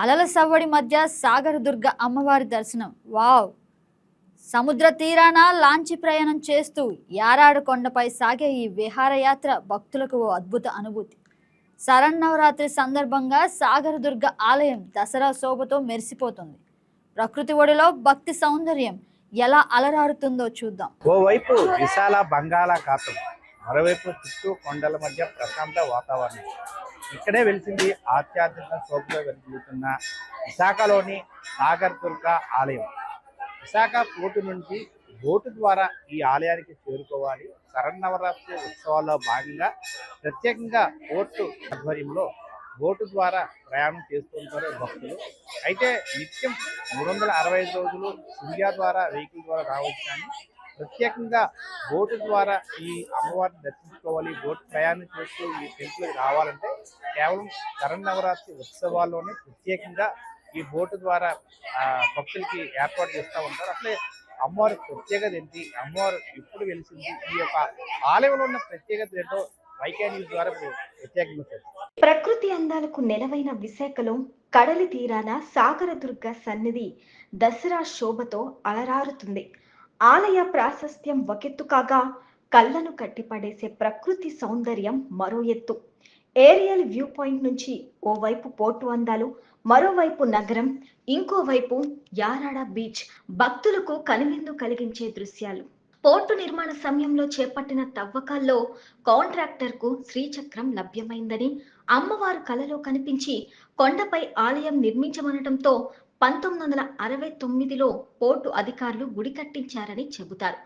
అలల సవ్వడి మధ్య సాగరదుర్గ అమ్మవారి దర్శనం. వావ్! సముద్ర తీరాన లాంచి ప్రయాణం చేస్తూ యారాడు కొండపై సాగే ఈ విహారయాత్ర భక్తులకు ఓ అద్భుత అనుభూతి. శరన్నవరాత్రి సందర్భంగా సాగరదుర్గ ఆలయం దసరా శోభతో మెరిసిపోతుంది. ప్రకృతి ఒడిలో భక్తి సౌందర్యం ఎలా అలరారుతుందో చూద్దాం. ఓవైపు విశాల బంగాళాఖాతం మరోవైపు చుట్టూ కొండల మధ్య ప్రశాంత వాతావరణం. ఇక్కడే వెలిసింది ఆధ్యాత్మిక శోభలో వెలుగుతున్న విశాఖలోని సాగర్ దుర్గ ఆలయం. విశాఖ పోర్టు నుంచి బోటు ద్వారా ఈ ఆలయానికి చేరుకోవాలి. శరన్నవరాత్రి ఉత్సవాల్లో భాగంగా ప్రత్యేకంగా పోర్టు ఆధ్వర్యంలో బోటు ద్వారా ప్రయాణం చేస్తుంటారు భక్తులు. అయితే నిత్యం మూడు వందల అరవై ఐదు రోజులు ఇండియా ద్వారా వెహికల్ ద్వారా రావచ్చు కానీ ప్రత్యేకంగా బోటు ద్వారా ఈ అమ్మవారిని దర్శించుకోవాలి బోటు ప్రయాణం చేస్తూ ఈ టెంపుల్కి రావాలంటే కేవలం శరన్నవరాత్రి ఉత్సవాల్లోనే ప్రత్యేకంగా ఈ బోటు ద్వారా భక్తులకి ఏర్పాటు చేస్తూ ఉంటారు. అట్లే అమ్మవారి ప్రత్యేకత ఏంటి? అమ్మవారు ఎప్పుడు వెలిసింది? ఈ యొక్క ఆలయంలో ఉన్న ప్రత్యేకత ఏంటో వైకే న్యూస్ ద్వారా ప్రత్యేకంగా ప్రకృతి అందాలకు నెలవైన విశాఖలో కడలి తీరాన సాగరదుర్గ సన్నిధి దసరా శోభతో అలరారుతుంది. ఆలయ ప్రాశస్త్యం ఒకెత్తు కాగా కళ్ళను కట్టిపడేసే ప్రకృతి సౌందర్యం మరో ఎత్తు. ఏరియల్ వ్యూ పాయింట్ నుంచి ఓవైపు పోర్టు అందాలు మరోవైపు నగరం ఇంకోవైపు యారాడ బీచ్. భక్తులకు కనువిందు కలిగించే దృశ్యాలు. పోర్టు నిర్మాణ సమయంలో చేపట్టిన తవ్వకాల్లో కాంట్రాక్టర్కు శ్రీచక్రం లభ్యమైందని అమ్మవారు కలలో కనిపించి కొండపై ఆలయం నిర్మించమనటంతో పంతొమ్మిది వందల అరవై తొమ్మిదిలో పోర్టు అధికారులు గుడి కట్టించారని చెబుతారు.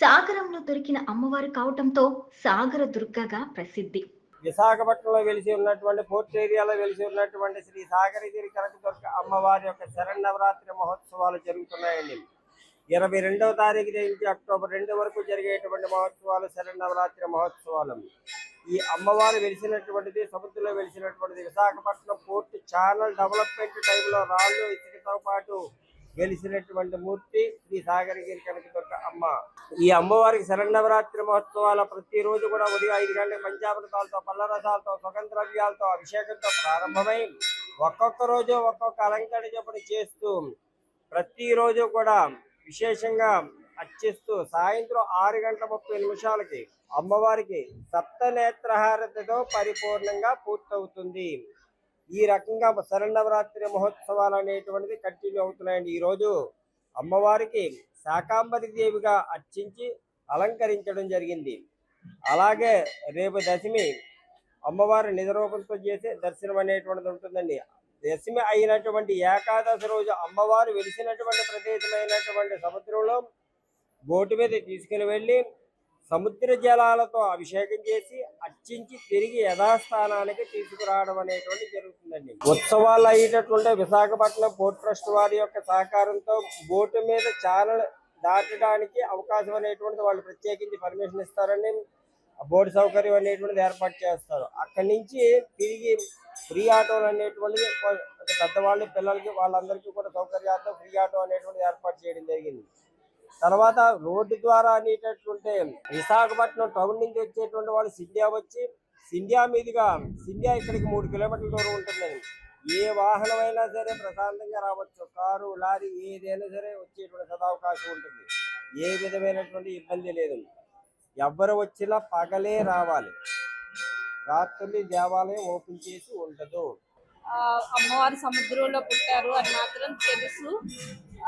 సాగరంలో దొరికిన అమ్మవారు కావటంతో సాగర దుర్గగా ప్రసిద్ధి. విశాఖపట్నంలో వెలిసి ఉన్నటువంటి పోర్ట్ ఏరియాలో వెలిసి ఉన్నటువంటి శ్రీ సాగరగిరి కనకదుర్గ అమ్మవారి యొక్క శరన్నవరాత్రి మహోత్సవాలు జరుగుతున్నాయండి. ఇరవై రెండవ తారీఖు నుంచి అక్టోబర్ రెండు వరకు జరిగేటువంటి మహోత్సవాలు శరన్నవరాత్రి మహోత్సవాలు. ఈ అమ్మవారు వెలిసినటువంటిది సముద్రంలో వెలిసినటువంటిది. విశాఖపట్నం పోర్ట్ ఛానల్ డెవలప్మెంట్ టైంలో రాళ్ళు ఇసుకతో పాటు వెలిసినటువంటి మూర్తి శ్రీ సాగరగిరి కనకదుర్గ అమ్మ. ఈ అమ్మవారికి శరణవరాత్రి మహోత్సవాల ప్రతిరోజు కూడా ఉదయం ఐదు గంటల పంచామృతాలతో పళ్ళరసాలతో సుగంధద్రవ్యాలతో అభిషేకంతో ప్రారంభమై ఒక్కొక్క రోజు ఒక్కొక్క అలంకరణ చొప్పున చేస్తూ ప్రతిరోజు కూడా విశేషంగా అర్చిస్తూ సాయంత్రం ఆరు గంటల ముప్పై నిమిషాలకి అమ్మవారికి సప్తనేత్రహారతితో పరిపూర్ణంగా పూర్తవుతుంది. ఈ రకంగా శరణవరాత్రి మహోత్సవాలు అనేటువంటిది కంటిన్యూ అవుతున్నాయండి. ఈరోజు అమ్మవారికి శాకాంబరి దేవిగా అర్చించి అలంకరించడం జరిగింది. అలాగే రేపు దశమి అమ్మవారి నిజరూపంతో చేసే దర్శనం అనేటువంటిది ఉంటుందండి. దశమి అయినటువంటి ఏకాదశి రోజు అమ్మవారు వెలిసినటువంటి ప్రదేశమైనటువంటి సముద్రంలో బోటు మీద తీసుకుని వెళ్ళి సముద్ర జలాలతో అభిషేకం చేసి అర్చించి తిరిగి యథాస్థానానికి తీసుకురావడం అనేటువంటి జరుగుతుందండి. ఉత్సవాలు అయ్యేటటువంటి విశాఖపట్నం పోర్ట్ ట్రస్ట్ వారి యొక్క సహకారంతో బోటు మీద ఛానల్ దాటడానికి అవకాశం అనేటువంటిది వాళ్ళు ప్రత్యేకించి పర్మిషన్ ఇస్తారని బోర్డు సౌకర్యం అనేటువంటిది ఏర్పాటు చేస్తారు. అక్కడి నుంచి తిరిగి ఫ్రీ ఆటోలు అనేటువంటిది పెద్దవాళ్ళు పిల్లలకి వాళ్ళందరికీ కూడా సౌకర్యాలతో ఫ్రీ ఆటో అనేటువంటిది ఏర్పాటు చేయడం జరిగింది. తర్వాత రోడ్డు ద్వారా అనేటటువంటి విశాఖపట్నం టౌన్ నుంచి వచ్చేటువంటి వాళ్ళు సింధ్యా వచ్చి సింధ్యా మీదుగా సింధ్యా ఇక్కడికి మూడు కిలోమీటర్ల దూరం ఉంటుందండి ఏ వాహనమైనా సరే ప్రశాంతంగా రావచ్చు. కారు లారీ ఏదైనా సరే వచ్చేటువంటి సదావకాశం ఉంటుంది. ఏ విధమైనటువంటి ఇబ్బంది లేదు. ఎవ్వరు వచ్చినా పగలే రావాలి. రాత్రి దేవాలయం ఓపెన్ చేసి ఉండదు. అమ్మవారు సముద్రంలో పుట్టారు అని మాత్రం తెలుసు.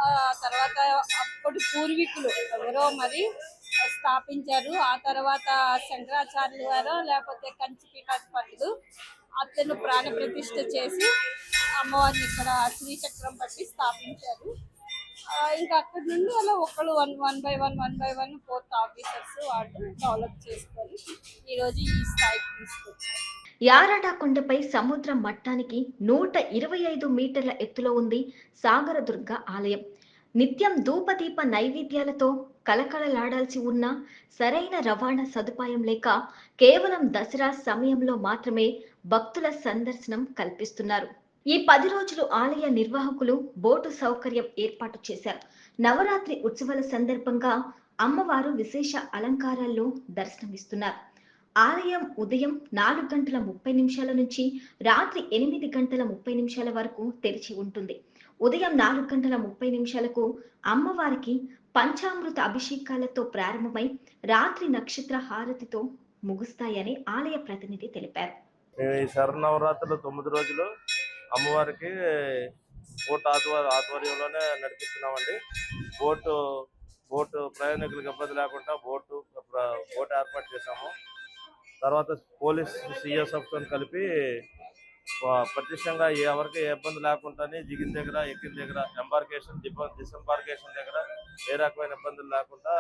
ఆ తర్వాత అప్పటి పూర్వీకులు ఎవరో మరి స్థాపించారు. ఆ తర్వాత శంకరాచార్యులు గారు లేకపోతే కంచి పీఠాధిపతులు అతను ప్రాణప్రతిష్ఠ చేసి అమ్మవారిని ఇక్కడ శ్రీచక్రం పట్టి స్థాపించారు. ఇంకా అక్కడి నుండి అలా ఒకళ్ళు one one by one one by one fourth officers వాళ్ళు డెవలప్ చేసుకొని ఈరోజు ఈ స్థాయికి తీసుకొచ్చారు. యారాడ కొండపై సముద్ర మట్టానికి నూట ఇరవై ఐదు మీటర్ల ఎత్తులో ఉంది సాగరదుర్గ ఆలయం. నిత్యం ధూపదీప నైవేద్యాలతో కలకలలాడాల్సి ఉన్న సరైన రవాణా సదుపాయం లేక కేవలం దసరా సమయంలో మాత్రమే భక్తుల సందర్శనం కల్పిస్తున్నారు. ఈ పది రోజులు ఆలయ నిర్వాహకులు బోటు సౌకర్యం ఏర్పాటు చేశారు. నవరాత్రి ఉత్సవాల సందర్భంగా అమ్మవారు విశేష అలంకారాల్లో దర్శనమిస్తున్నారు. ఆలయం ఉదయం నాలుగు గంటల ముప్పై నిమిషాల నుంచి రాత్రి ఎనిమిది గంటల ముప్పై నిమిషాల వరకు తెరిచి ఉంటుంది. ఉదయం నాలుగు గంటల ముప్పై నిమిషాలకు అమ్మవారికి పంచామృత అభిషేకాలతో ప్రారంభమై రాత్రి నక్షత్ర హారతితో ముగుస్తాయని ఆలయ ప్రతినిధి తెలిపారు. శరణవరాత్రులు తొమ్మిది రోజులు అమ్మవారికి బోట్ ఆధ్వర్య ఆధ్వర్యంలోనే నడిపిస్తున్నామండి. బోటు బోటు ప్రయాణికులకు ఇబ్బంది లేకుండా బోటు ప్ర- బోట్ ఏర్పాటు చేశాము. తర్వాత పోలీస్ సిఎస్ఎఫ్తో కలిపి ప్రత్యక్షంగా ఎవరికి ఏ ఇబ్బంది లేకుండానే దిగిన దగ్గర ఎక్కిన దగ్గర ఎంబార్కేషన్ డిసెంబార్కేషన్ దగ్గర ఏ రకమైన ఇబ్బందులు లేకుండా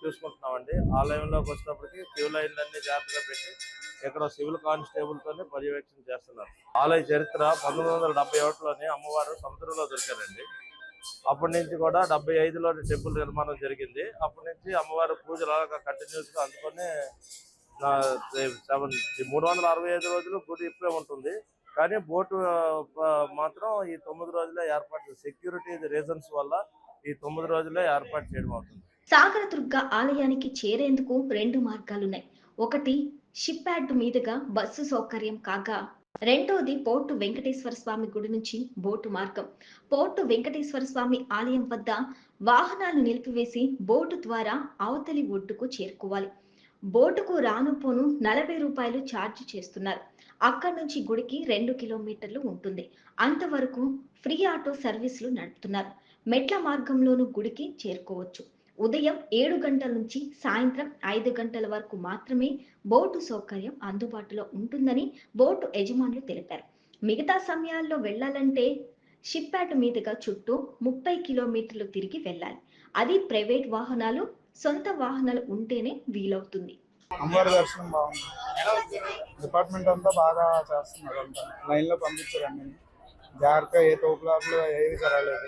చూసుకుంటున్నామండి. ఆలయంలోకి వచ్చినప్పటికీ క్యూ లైన్లన్నీ జాగ్రత్తగా పెట్టి ఇక్కడ సివిల్ కానిస్టేబుల్తోనే పర్యవేక్షణ చేస్తున్నారు. ఆలయ చరిత్ర పంతొమ్మిది వందల డెబ్బై ఒకటిలోనే అమ్మవారు సముద్రంలో దొరికారండి. అప్పటి నుంచి కూడా డెబ్బై ఐదులోని టెంపుల్ నిర్మాణం జరిగింది. అప్పటి నుంచి అమ్మవారి పూజలు అలాగా కంటిన్యూస్గా అందుకొని సెవెన్ మూడు వందల అరవై ఐదు రోజులు గుడి ఇప్పుడే ఉంటుంది. కానీ బోటు మాత్రం ఈ తొమ్మిది రోజులే ఏర్పాటు సెక్యూరిటీ రీజన్స్ వల్ల ఈ తొమ్మిది రోజులే ఏర్పాటు చేయడం అవుతుంది. సాగరదుర్గ ఆలయానికి చేరేందుకు రెండు మార్గాలున్నాయి. ఒకటి షిప్ యార్డ్ మీదుగా బస్సు సౌకర్యం కాగా రెండోది పోర్టు వెంకటేశ్వర స్వామి గుడి నుంచి బోటు మార్గం. పోర్టు వెంకటేశ్వర స్వామి ఆలయం వద్ద వాహనాలు నిలిపివేసి బోటు ద్వారా అవతలి ఒడ్డుకు చేరుకోవాలి. బోటుకు రానుపోను నలభై రూపాయలు ఛార్జ్ చేస్తున్నారు. అక్కడి నుంచి గుడికి రెండు కిలోమీటర్లు ఉంటుంది. అంతవరకు ఫ్రీ ఆటో సర్వీసులు నడుపుతున్నారు. మెట్ల మార్గంలోనూ గుడికి చేరుకోవచ్చు. ఉదయం ఏడు గంటల నుంచి సాయంత్రం ఐదు గంటల వరకు మాత్రమే బోటు సౌకర్యం అందుబాటులో ఉంటుందని బోటు యజమానులు తెలిపారు. మిగతా సమయాల్లో వెళ్ళాలంటే షిప్యాట్ మీదుగా చుట్టూ ముప్పై కిలోమీటర్లు తిరిగి వెళ్ళాలి. అది ప్రైవేట్ వాహనాలు సొంత వాహనాలు ఉంటేనే వీలవుతుంది. అమ్మవారి దర్శనం బాగుంది. డిపార్ట్మెంట్ అంతా బాగా చేస్తున్నారు అంతా. లైన్లో పంపించారు అన్ని జాగ్రత్తగా ఏ తోపులాట్లు ఏవి జరగలేదు.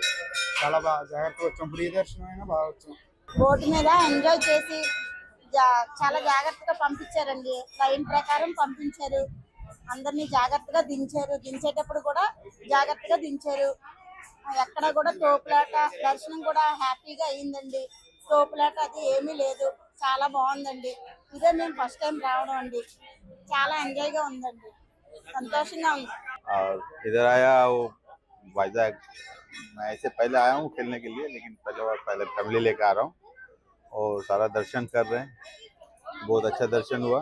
చాలా బాగా జాగ్రత్తగా వచ్చాం. ఫ్రీ దర్శనం అయినా బాగా వచ్చాం. బోట్ మీద ఎంజాయ్ చేసి జా- చాలా జాగ్రత్తగా పంపించారండి. లైన్ ప్రకారం పంపించారు. అందరినీ జాగ్రత్తగా దించారు. దించేటప్పుడు కూడా జాగ్రత్తగా దించారు. ఎక్కడ కూడా తోపులాట దర్శనం కూడా హ్యాపీగా అయిందండి. తోపులాట అది ఏమీ లేదు చాలా బాగుందండి ఇదే మేము ఫస్ట్ టైం రావడం అండి చాలా ఎంజాయ్ గా ఉందండి సంతోషంగా ఉంది और इधर आया वो वाइजैक मैं ऐसे पहले आया हूँ खेलने के लिए लेकिन पहले बार पहले फैमिली लेकर आ रहा हूँ और सारा दर्शन कर रहे हैं बहुत अच्छा दर्शन हुआ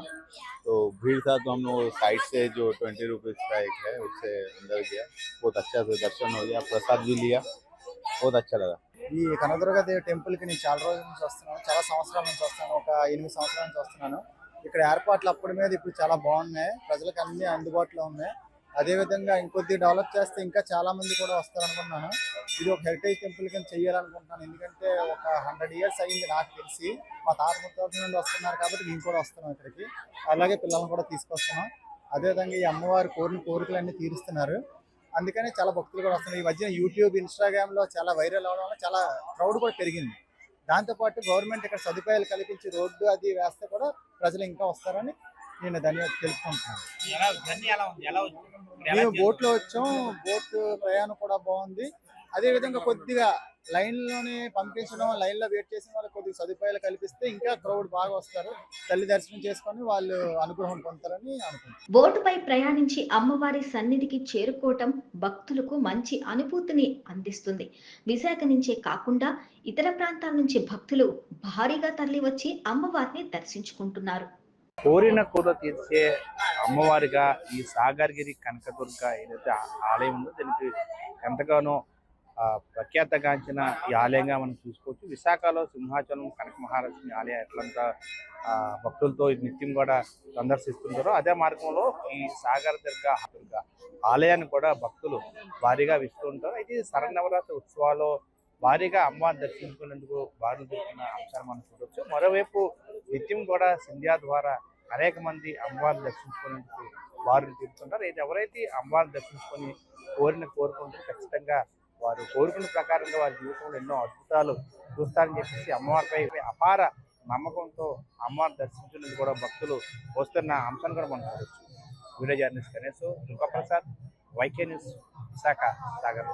तो भीड़ था तो हम लोग साइड से जो ट्वेंटी रुपीज़ का एक है उससे अंदर गया बहुत अच्छा से दर्शन हो गया प्रसाद भी लिया बहुत अच्छा लगा ఈ కనదుర్గ టెంపుల్కి నేను చాలా రోజుల నుంచి వస్తున్నాను. చాలా సంవత్సరాల నుంచి వస్తున్నాను. ఒక ఎనిమిది సంవత్సరాల నుంచి వస్తున్నాను. ఇక్కడ ఏర్పాట్లు అప్పటి మీద ఇప్పుడు చాలా బాగున్నాయి. ప్రజలకు అన్ని అందుబాటులో ఉన్నాయి. అదే విధంగా ఇంకొద్ది డెవలప్ చేస్తే ఇంకా చాలా మంది కూడా వస్తారనుకున్నాను. ఇది ఒక హెరిటేజ్ టెంపుల్ కింద చేయాలనుకుంటున్నాను. ఎందుకంటే ఒక హండ్రెడ్ ఇయర్స్ అయింది నాకు తెలిసి. మా తాత ముత్తాతల నుండి వస్తున్నారు కాబట్టి మేము కూడా వస్తున్నాం ఇక్కడికి. అలాగే పిల్లల్ని కూడా తీసుకొస్తున్నాం. అదేవిధంగా ఈ అమ్మవారి కోరిన కోరికలన్నీ తీరుస్తున్నారు. అందుకని చాలా భక్తులు కూడా వస్తున్నారు. ఈ మధ్య యూట్యూబ్ ఇన్స్టాగ్రామ్లో చాలా వైరల్ అవడం వల్ల చాలా క్రౌడ్ కూడా పెరిగింది. దాంతోపాటు గవర్నమెంట్ ఇక్కడ సదుపాయాలు కల్పించి రోడ్డు అది వేస్తే కూడా ప్రజలు ఇంకా వస్తారని నేను ధన్యవాదాలు ఎలా మేము చేశారు? బోట్లో వచ్చాం. బోట్ ప్రయాణం కూడా బాగుంది. అదే విధంగా కొద్దిగా లైన్లోనే పంపించడం లైన్లో వెయిట్ చేసిన వాళ్ళకి కొద్దిగా సదుపాయాలు కల్పిస్తే ఇంకా క్రౌడ్ బాగా వస్తారు. తల్లి దర్శనం చేసుకొని వాళ్ళు అనుగ్రహం పొందుతారని అనుకుంటున్నాను బోటుపై ప్రయాణించి అమ్మవారి సన్నిధికి చేరుకోవటం భక్తులకు మంచి అనుభూతిని అందిస్తుంది. విశాఖ నుంచే కాకుండా ఇతర ప్రాంతాల నుంచి భక్తులు భారీగా తరలివచ్చి అమ్మవారిని దర్శించుకుంటున్నారు. కోరిన కోర తీర్చే అమ్మవారిగా ఈ సాగర్గిరి కనకదుర్గ ఏదైతే ఆలయం ఉందో దీనికి ఎంతగానో ప్రఖ్యాతగాంచిన ఈ ఆలయంగా మనం చూసుకోవచ్చు. విశాఖలో సింహాచలం కనక మహాలక్ష్మి ఆలయం ఎట్లంతా భక్తులతో నిత్యం కూడా సందర్శిస్తుంటారో అదే మార్గంలో ఈ సాగర్ దుర్గ దుర్గ ఆలయాన్ని కూడా భక్తులు భారీగా విస్తుంటారు అయితే శరణవరాత్రి శరన్నవరాత్రి ఉత్సవాల్లో భారీగా అమ్మవారిని దర్శించుకునేందుకు బాధలు దొరికిన అంశాలు మనం చూడవచ్చు మరోవైపు నిత్యం కూడా సింధ్యా ద్వారా అనేక మంది అమ్మవారిని దర్శించుకునేందుకు వారిని తీరుతుంటారు. అయితే ఎవరైతే అమ్మవారిని దర్శించుకొని కోరిన కోరుకుంటే ఖచ్చితంగా వారు కోరుకున్న ప్రకారంగా వారి జీవితంలో ఎన్నో అద్భుతాలు చూస్తారని చెప్పేసి అమ్మవారిపై అపార నమ్మకంతో అమ్మవారిని దర్శించుకునేందుకు కూడా భక్తులు వస్తున్న అంశాన్ని కూడా మనం చూడవచ్చు video journalist Ganesh Durgaprasad Y K news Visakha Sagar